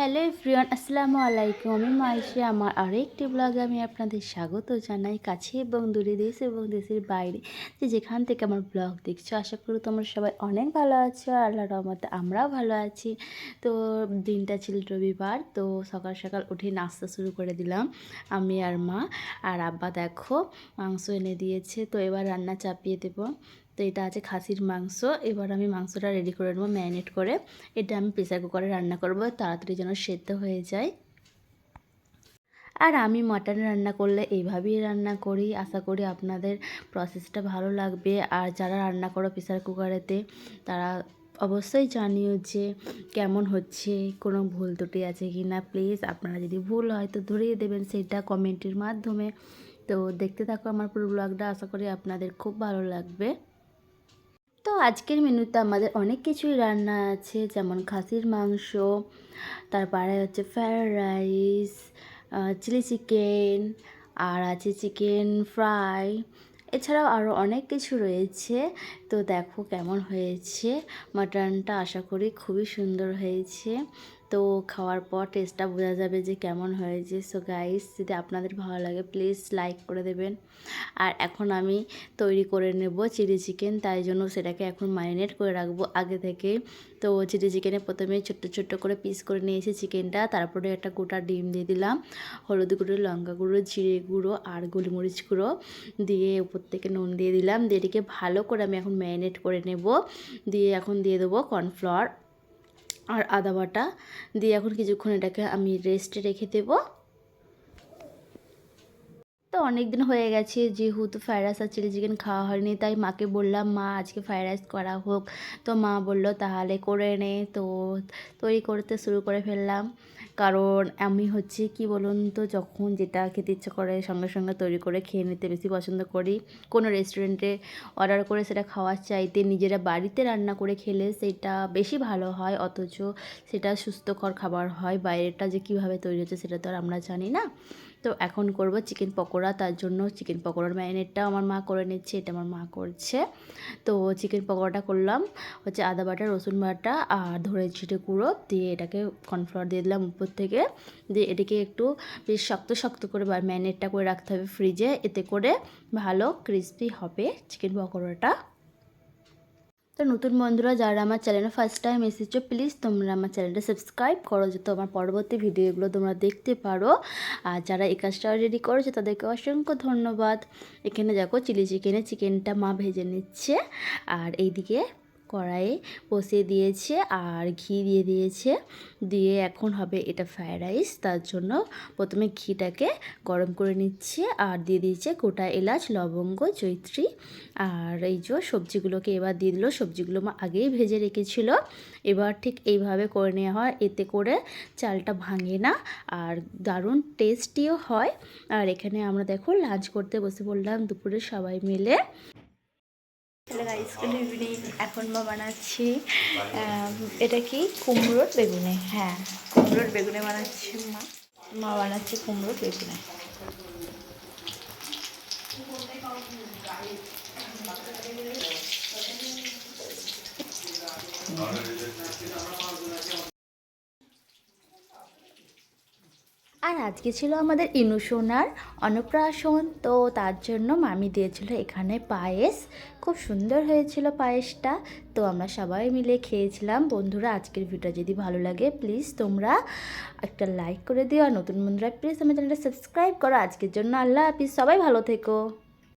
Hello everyone, আসসালামু আলাইকুম। আমি মাইশে আমার আরেকটি ব্লগে আমি আপনাদের স্বাগত জানাই কাছে এবং দূরে দেশ এবং দেশের বাইরে। যে যেখান থেকে আমার ব্লগ দেখছ, আশা করি তোমরা সবাই অনেক ভালো আছো আল্লাহ রহমতে আমরাও ভালো আছি। তো দিনটা ছিল রবিবার, তো সকাল সকাল উঠে নাস্তা শুরু করে দিলাম আমি আর মা। আর আব্বা দেখো, মাংস এনে দিয়েছে, তো এবার রান্না চাপিয়ে দেবো। তো এটা আছে খাসির মাংস। এবার আমি মাংসটা রেডি করে নেব ম্যারিনেট করে। এটা আমি প্রেসার কুকারে রান্না করব, তাড়াতাড়ি যেন সেদ্ধ হয়ে যায়। আর আমি মাটন রান্না করলে এইভাবেই রান্না করি, আশা করি আপনাদের প্রসেসটা ভালো লাগবে। আর যারা রান্না করো প্রেসার কুকারেতে তারা অবশ্যই জানিও যে কেমন হচ্ছে, কোনো ভুল ত্রুটি আছে কি না প্লিজ আপনারা যদি ভুল হয় তো ধরিয়ে দেবেন সেটা কমেন্টের মাধ্যমে। তো দেখতে থাকো আমার পুরো ব্লগটা আশা করি আপনাদের খুব ভালো লাগবে। তো আজকের মেনুতে আমাদের অনেক কিছুই রান্না আছে, যেমন খাসির মাংস তারপরে হচ্ছে ফ্রায়েড রাইস চিলি চিকেন, আর আছে চিকেন ফ্রাই। এছাড়াও আরও অনেক কিছু রয়েছে। তো দেখো কেমন হয়েছে। মাটনটা আশা করি খুবই সুন্দর হয়েছে। তো খাওয়ার পর টেস্টটা বোঝা যাবে যে কেমন হয়েছে। সো গাইস যদি আপনাদের ভালো লাগে প্লিজ লাইক করে দেবেন। আর এখন আমি তৈরি করে নেব চিলি চিকেন তাই জন্য সেটাকে এখন ম্যারিনেট করে রাখব আগে থেকে। তো চিলি চিকেনে প্রথমে ছোট্ট ছোট্ট করে পিস করে নিয়েছি চিকেনটা তারপরে একটা গোটা ডিম দিয়ে দিলাম, হলুদ গুঁড়ো, লঙ্কা গুঁড়ো, জিরে গুঁড়ো আর গোলমরিচ গুঁড়ো দিয়ে উপর থেকে নুন দিয়ে দিলাম। দিয়ে ভালো করে আমি এখন ম্যারিনেট করে নেব। দিয়ে এখন দিয়ে দেবো কর্নফ্লাওয়ার আর আদা বাটা দিয়ে এখন কিছুক্ষণ এটাকে আমি রেস্টে রেখে দেবো। তো অনেক দিন হয়ে গেছে, যেহেতু ফ্রাইড রাইস আর চিলি চিকেন খাওয়া হয়নি, তাই মাকে বললাম, মা, আজকে ফ্রাইড রাইস করা হোক। তো মা বলল, তাহলে করে নে। তো তৈরি করতে শুরু করে ফেললাম। কারণ আমি হচ্ছে, কি বলুন তো, যখন যেটা খেতে ইচ্ছে করে, সঙ্গে সঙ্গে তৈরি করে খেয়ে নিতে বেশি পছন্দ করি। কোনো রেস্টুরেন্টে অর্ডার করে সেটা খাওয়ার চাইতে নিজেরা বাড়িতে রান্না করে খেলে সেটা বেশি ভালো হয়, অথচ সেটা সুস্থকর খাবার হয়। বাইরেটা যে কীভাবে তৈরি হচ্ছে, সেটা তো আর আমরা জানি না। তো এখন করব চিকেন পকোড়া, তার জন্য চিকেন পকোড়ার ম্যারিনেটটাও আমার মা করে নিচ্ছে, এটা আমার মা করছে। তো চিকেন পকোড়াটা করলাম, হচ্ছে আদা বাটা, রসুন বাটা আর ধরে ছিটে গুঁড়ো দিয়ে এটাকে কর্নফ্লাওয়ার দিয়ে দিলাম উপর থেকে। দিয়ে এটাকে একটু বেশ শক্ত শক্ত করে ম্যারিনেটটা করে রাখতে হবে ফ্রিজে, এতে করে ভালো ক্রিস্পি হবে চিকেন পকোড়াটা। তো নতুন বন্ধুরা যারা আমার চ্যানেলে ফার্স্ট টাইম এসেছ প্লিজ তোমরা আমার চ্যানেলটা সাবস্ক্রাইব করো যাতে আমার পরবর্তী ভিডিওগুলো তোমরা দেখতে পারো। আর যারা এই কাজটা অলরেডি করেছে, তাদেরকে অসংখ্য ধন্যবাদ। এখানে দেখো চিলি চিকেনে চিকেনটা মা ভেজে নিচ্ছে। আর এইদিকে কড়াইয়ে বসিয়ে দিয়েছে আর ঘি দিয়ে দিয়েছে। দিয়ে এখন হবে এটা ফ্রায়েড রাইস তার জন্য প্রথমে ঘিটাকে গরম করে নিচ্ছে আর দিয়ে দিয়েছে গোটা এলাচ, লবঙ্গ জৈত্রী আর এই যে সবজিগুলোকে এবার দিয়ে দিল, সবজিগুলো মা আগেই ভেজে রেখেছিল। এবার ঠিক এইভাবে করে নেওয়া হয়, এতে করে চালটা ভাঙে না আর দারুণ টেস্টিও হয়। আর এখানে আমরা দেখো লাঞ্চ করতে বসে পড়লাম দুপুরে সবাই মিলে। হ্যালো গাইস গুড ইভিনিং এখন মা বানাচ্ছি। এটা কি? কুমড়োর বেগুনে। হ্যাঁ কুমড়োর বেগুনে বানাচ্ছি মা। মা বানাচ্ছে কুমড়োর বেগুনে। আর আজকে ছিল আমাদের ইনুসোনার অন্নপ্রাশন। তো তার জন্য মামি দিয়েছিল এখানে পায়েস। খুব সুন্দর হয়েছিল পায়েসটা। তো আমরা সবাই মিলে খেয়েছিলাম। বন্ধুরা, আজকের ভিডিও যদি ভালো লাগে প্লিজ তোমরা একটা লাইক করে দিও। আর নতুন বন্ধুরা প্লিজ আমার চ্যানেলটা সাবস্ক্রাইব করো। আজকের জন্য আল্লাহ হাফিজ। সবাই ভালো থেকো।